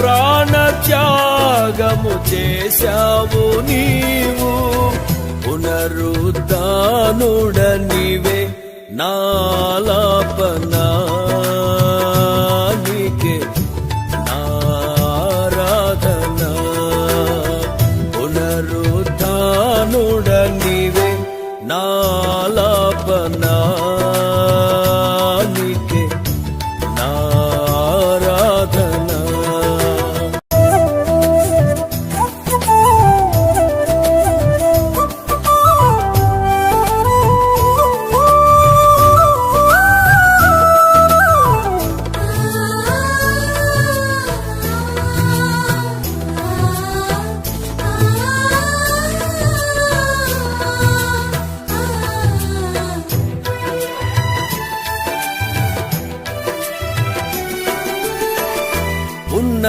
ప్రాణ త్యాగము చేశావు నీవు. పునరుద్ధానుడనివే నాలాపన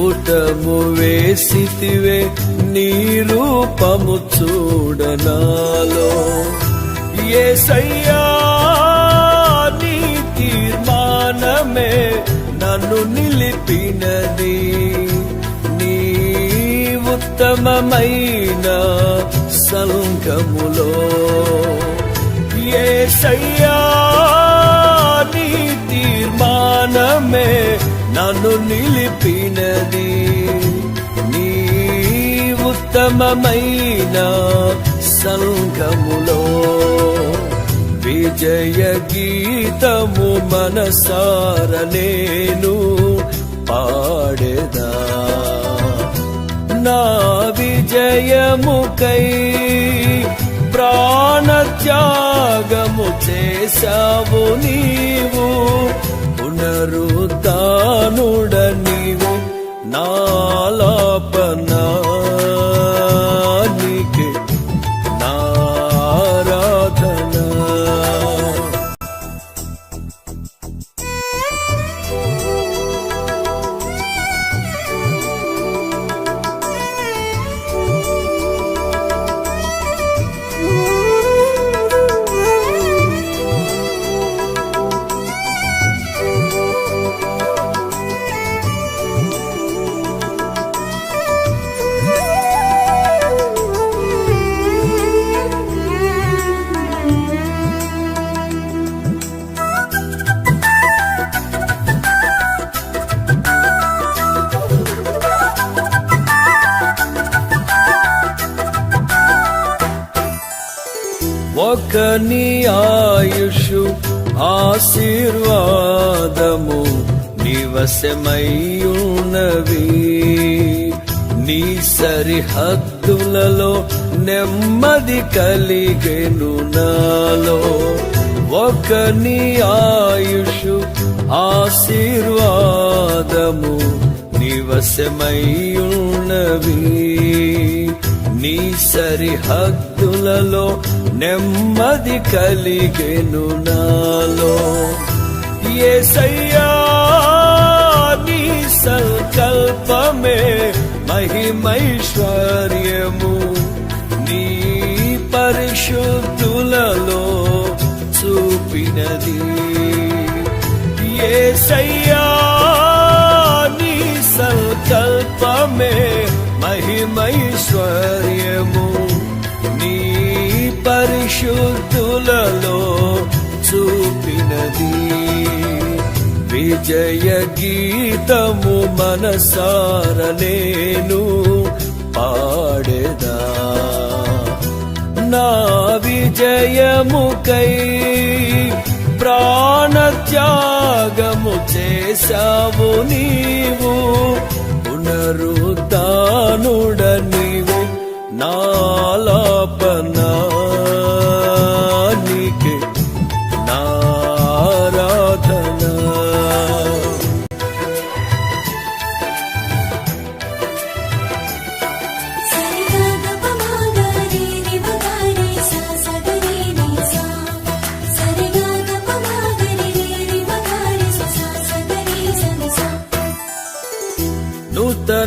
పుటము వేసితివే నీ రూపము చూడనాలో. ఏసయ్యా నీ తీర్మానమే నన్ను నిలిపినది. నీ ఉత్తమమైన సంఘములో. ఏసయ్యా నీ తీర్మానమే నన్ను నిలిపినది నీ ఉత్తమమైన సంఘములో. విజయ గీతము మనసార నేను పాడేదా. నా విజయముకై ప్రాణత్యాగము చేశావు నీవు. పునరుద్ధా నాలాపనా ఒకని ఆయుషు ఆశీర్వాదము నివసమయ్యున్నవి నీ సరిహద్దులలో నెమ్మది కలిగెను నాలో. ఒక నీ ఆయుషు ఆశీర్వాదము నివసమయ్యున్నవి నీ సరిహద్దులలో నెమ్మది కలిగేను నాలో. ఏసయ్యా నీ సంకల్పమే మహిమైశ్వర్యము. నీ పరిశుద్ధులలో చూపినది. ఏసయ్యా నీ సంకల్పమే మహిమైశ్వర్యము నీ పరిశుద్ధులలో చూపినది. విజయ గీతము మనసారలేను పాడేదా. నా విజయముకై ప్రాణత్యాగము చేశావు నీవు. పునరుద్ధానుడ నీవే నాలాపనా.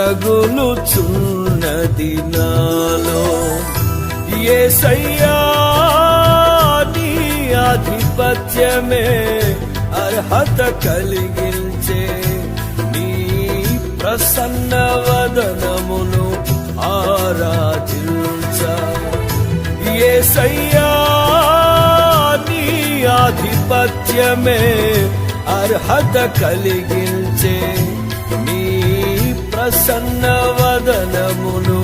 రగులుచున్నది నాలో. ఏసయ్యా నీ ఆధిపత్యమే అర్హత కలిగించే నీ ప్రసన్న వదనమును ఆరాధించ. ఏసయ్యా నీ ఆధిపత్యమే అర్హత కలిగించే ప్రసన్నవదనమును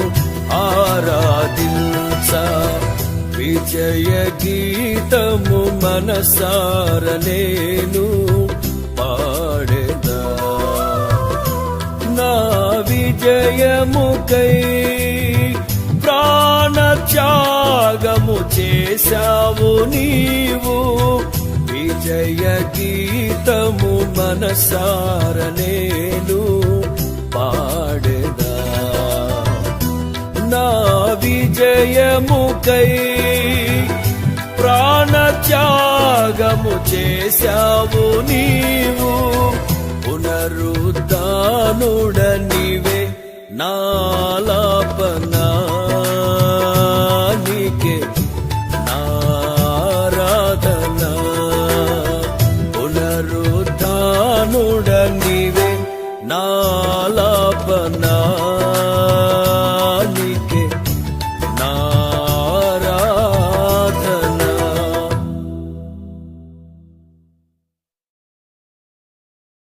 ఆరాధించ. విజయ గీతము మనసార నేను పాడెదా. నా విజయముకై ప్రాణత్యాగము చేశావు నీవు. విజయ గీతము మనసార నేను పాడెదా? నా విజయముకై ప్రాణత్యాగము చేశావు నీవు. పునరుద్ధానుడనివే నీవే నారాధన పునరుద్ధానుడని నాలాపనా